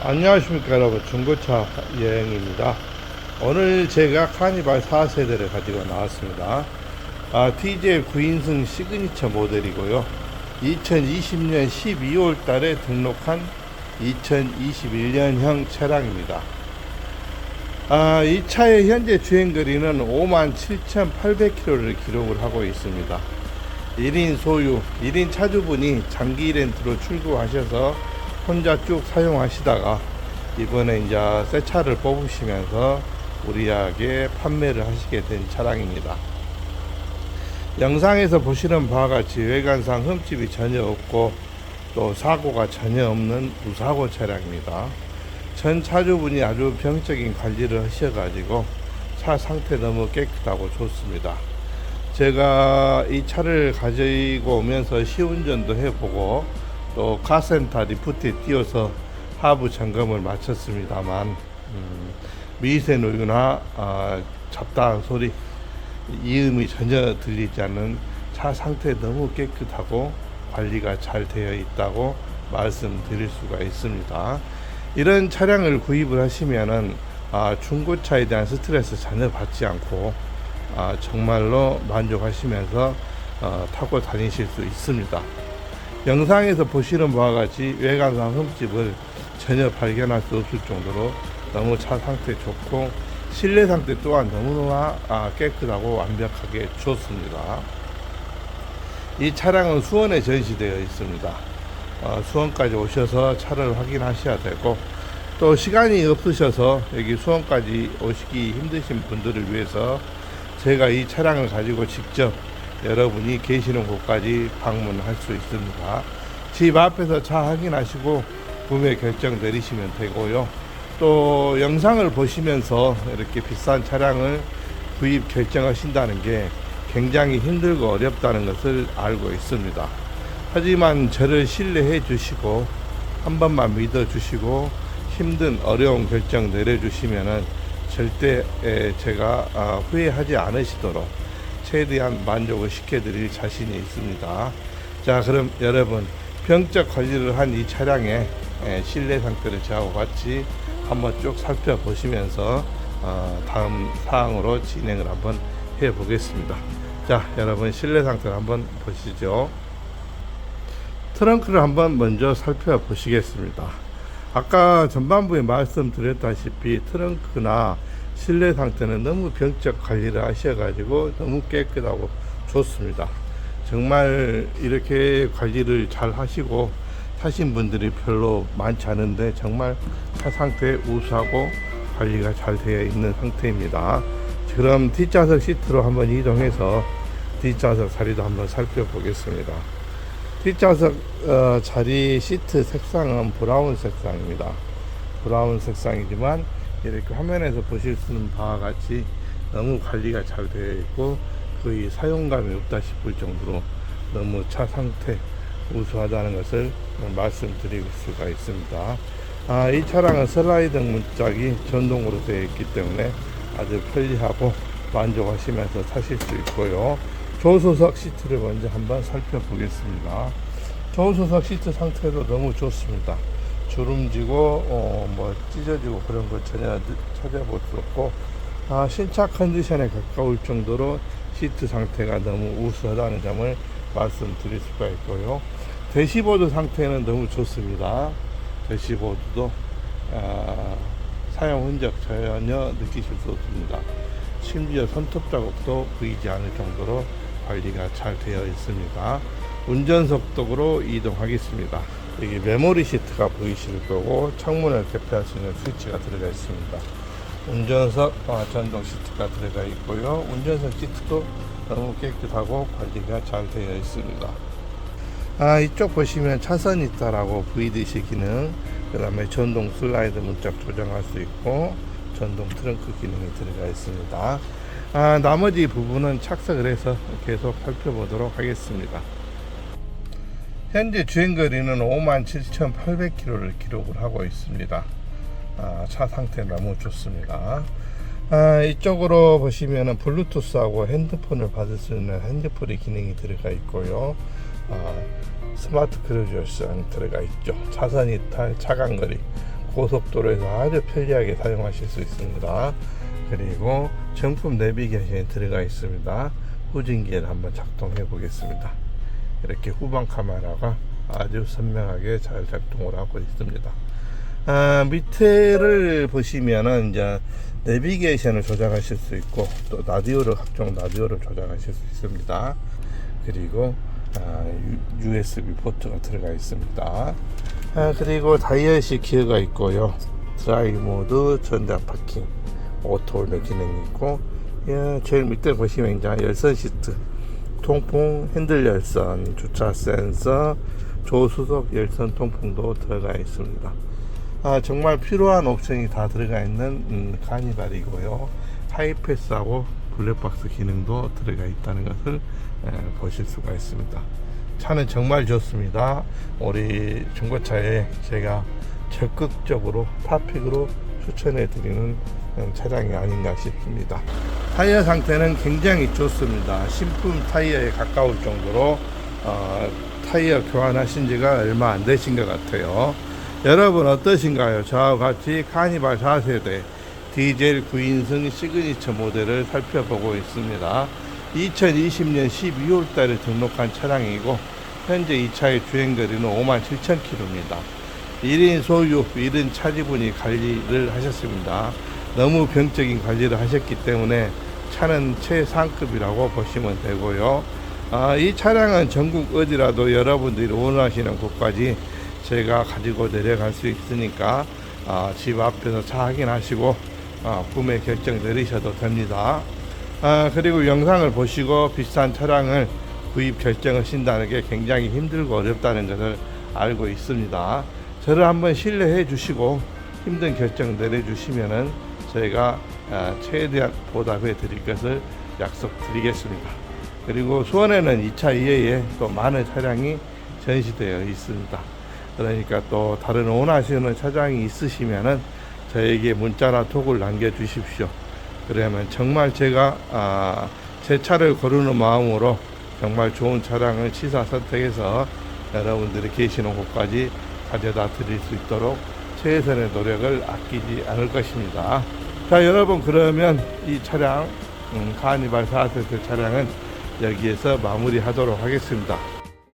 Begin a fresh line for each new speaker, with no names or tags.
안녕하십니까 여러분. 중고차 여행입니다. 오늘 제가 카니발 4세대를 가지고 나왔습니다. 아, TJ 9인승 시그니처 모델이고요. 2020년 12월 달에 등록한 2021년형 차량입니다. 아, 이 차의 현재 주행거리는 57,800km를 기록을 하고 있습니다. 1인 소유, 1인 차주분이 장기 렌트로 출고하셔서 혼자 쭉 사용하시다가 이번에 이제 새 차를 뽑으시면서 우리에게 판매를 하시게 된 차량입니다. 영상에서 보시는 바와 같이 외관상 흠집이 전혀 없고 또 사고가 전혀 없는 무사고 차량입니다. 전 차주분이 아주 병적인 관리를 하셔가지고 차 상태 너무 깨끗하고 좋습니다. 제가 이 차를 가지고 오면서 시운전도 해보고 또 카센터 리프트에 띄워서 하부 점검을 마쳤습니다만 음, 미세노유나 아, 잡다한 소리 이음이 전혀 들리지 않는 차 상태 너무 깨끗하고 관리가 잘 되어 있다고 말씀드릴 수가 있습니다. 이런 차량을 구입을 하시면은 아, 중고차에 대한 스트레스 전혀 받지 않고 아, 정말로 만족하시면서 어, 타고 다니실 수 있습니다. 영상에서 보시는 바와 같이 외관상 흠집을 전혀 발견할 수 없을 정도로 너무 차 상태 좋고 실내 상태 또한 너무나 아, 깨끗하고 완벽하게 좋습니다. 이 차량은 수원에 전시되어 있습니다. 어, 수원까지 오셔서 차를 확인하셔야 되고 또 시간이 없으셔서 여기 수원까지 오시기 힘드신 분들을 위해서 제가 이 차량을 가지고 직접 여러분이 계시는 곳까지 방문할 수 있습니다. 집 앞에서 차 확인하시고 구매 결정 내리시면 되고요. 또 영상을 보시면서 이렇게 비싼 차량을 구입 결정하신다는 게 굉장히 힘들고 어렵다는 것을 알고 있습니다. 하지만 저를 신뢰해 주시고 한 번만 믿어 주시고 힘든 어려운 결정 내려주시면은 절대 에, 제가 아, 후회하지 않으시도록 최대한 만족을 시켜드릴 자신이 있습니다. 자, 그럼 여러분 병적 관리를 한 이 차량의 에, 실내 상태를 저하고 같이 한번 쭉 살펴보시면서 어, 다음 사항으로 진행을 한번 해 보겠습니다. 자, 여러분 실내 상태를 한번 보시죠. 트렁크를 한번 먼저 살펴보시겠습니다. 아까 전반부에 말씀드렸다시피 트렁크나 실내 상태는 너무 병적 관리를 하셔가지고 너무 깨끗하고 좋습니다. 정말 이렇게 관리를 잘 하시고 타신 분들이 별로 많지 않은데 정말 차 상태 우수하고 관리가 잘 되어 있는 상태입니다. 그럼 뒷좌석 시트로 한번 이동해서 뒷좌석 자리도 한번 살펴보겠습니다. 뒷좌석 어, 자리 시트 색상은 브라운 색상입니다. 브라운 색상이지만 이렇게 화면에서 보실 수 있는 바와 같이 너무 관리가 잘 되어 있고 거의 사용감이 없다 싶을 정도로 너무 차 상태 우수하다는 것을 말씀드릴 수가 있습니다. 아, 이 차량은 슬라이딩 문짝이 전동으로 되어 있기 때문에 아주 편리하고 만족하시면서 타실 수 있고요. 조수석 시트를 먼저 한번 살펴보겠습니다. 조수석 시트 상태도 너무 좋습니다. 주름지고 어, 뭐 찢어지고 그런 거 전혀 찾아볼 수 없고 아, 신차 컨디션에 가까울 정도로 시트 상태가 너무 우수하다는 점을 말씀드릴 수가 있고요. 대시보드 상태는 너무 좋습니다. 대시보드도 아, 사용 흔적 전혀 느끼실 수 없습니다. 심지어 손톱 자국도 보이지 않을 정도로 관리가 잘 되어 있습니다. 운전석도로 이동하겠습니다. 여기 메모리 시트가 보이실 거고 창문을 개폐할 수 있는 스위치가 들어가 있습니다. 운전석 어, 전동 시트가 들어가 있고요. 운전석 시트도 너무 깨끗하고 관리가 잘 되어 있습니다. 아, 이쪽 보시면 차선 있다라고 VDC 기능, 그 다음에 전동 슬라이드 문짝 조정할 수 있고, 전동 트렁크 기능이 들어가 있습니다. 아, 나머지 부분은 착석을 해서 계속 살펴보도록 하겠습니다. 현재 주행거리는 57,800km를 기록을 하고 있습니다. 아, 차 상태 너무 좋습니다. 아, 이쪽으로 보시면은 블루투스하고 핸드폰을 받을 수 있는 핸드폰의 기능이 들어가 있고요. 아, 스마트 크루즈 열선 들어가 있죠. 차선 이탈, 차간거리 고속도로에서 아주 편리하게 사용하실 수 있습니다. 그리고 정품 내비게이션이 들어가 있습니다. 후진기를 한번 작동해 보겠습니다. 이렇게 후방 카메라가 아주 선명하게 잘 작동을 하고 있습니다. 아, 밑에를 보시면은 이제 내비게이션을 조작하실 수 있고 또 라디오를 각종 라디오를 조작하실 수 있습니다. 그리고 아, 유- USB 포트가 들어가 있습니다. 아, 그리고 다이얼식 기어가 있고요. 드라이브 모드, 전장 파킹, 오토 홀더 기능이 있고 예, 제일 밑에 보시면 이제 열선 시트, 통풍, 핸들 열선, 주차 센서, 조수석 열선 통풍도 들어가 있습니다. 아, 정말 필요한 옵션이 다 들어가 있는 음, 카니발이고요. 하이패스하고 블랙박스 기능도 들어가 있다는 것을 에, 보실 수가 있습니다. 차는 정말 좋습니다. 우리 중고차에 제가 적극적으로 탑픽으로 추천해 드리는 음, 차량이 아닌가 싶습니다. 타이어 상태는 굉장히 좋습니다. 신품 타이어에 가까울 정도로 어, 타이어 교환하신 지가 얼마 안 되신 것 같아요. 여러분 어떠신가요? 저와 같이 카니발 4세대 디젤 9인승 시그니처 모델을 살펴보고 있습니다. 2020년 12월 달에 등록한 차량이고 현재 이 차의 주행 거리는 5만 7천 킬로입니다. 1인 소유, 1인 차지분이 관리를 하셨습니다. 너무 병적인 관리를 하셨기 때문에 차는 최상급이라고 보시면 되고요. 아, 이 차량은 전국 어디라도 여러분들이 원하시는 곳까지 제가 가지고 내려갈 수 있으니까 아, 집 앞에서 차 확인하시고 아, 구매 결정 내리셔도 됩니다. 아, 그리고 영상을 보시고 비싼 차량을 구입 결정하신다는 게 굉장히 힘들고 어렵다는 것을 알고 있습니다. 저를 한번 신뢰해 주시고 힘든 결정 내려주시면은 저희가 아, 최대한 보답해 드릴 것을 약속드리겠습니다. 그리고 수원에는 2차 이외에 또 많은 차량이 전시되어 있습니다. 그러니까 또 다른 원하시는 차량이 있으시면은 저에게 문자나 톡을 남겨주십시오. 그러면 정말 제가 아, 제 차를 고르는 마음으로 정말 좋은 차량을 시사 선택해서 여러분들이 계시는 곳까지 가져다 드릴 수 있도록 최선의 노력을 아끼지 않을 것입니다. 자 여러분 그러면 이 차량 음, 카니발 4세대 차량은 여기에서 마무리하도록 하겠습니다.